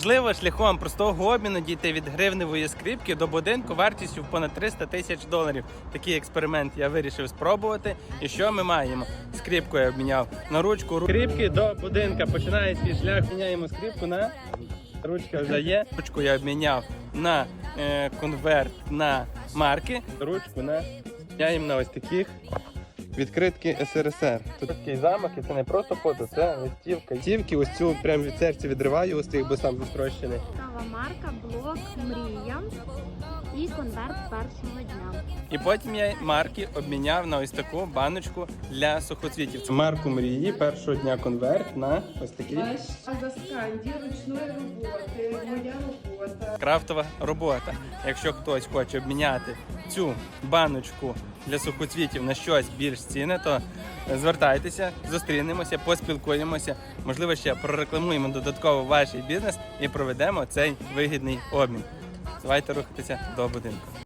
Можливо, шляхом простого обміну дійти від гривневої скрипки до будинку вартістю в понад 300 тисяч доларів. Такий експеримент я вирішив спробувати. І що ми маємо? Скрипку я обміняв на ручку. Скрипки до будинка. Починає свій шлях. Міняємо скрипку на ручка вже є. Ручку я обміняв на е, конверт на марки. Ручку на міняємо на ось таких. Відкритки СРСР. Тут такий замок, і це не просто фото, це листівка. Листівки, ось цю прямо від серця відриваю, ось тих, бо сам застрощений. Цікава марка, блок Мрія і конверт першого дня. І потім я марки обміняв на ось таку баночку для сухоцвітів. Це марку мрії першого дня конверт на ось такий За сканді ручної роботи, моя робота. крафтова робота. Якщо хтось хоче обміняти цю баночку для сухоцвітів на щось більш цінне, то звертайтеся, зустрінемося, поспілкуємося. Можливо, ще прорекламуємо додатково ваш бізнес і проведемо цей вигідний обмін. Давайте рухатися до будинку.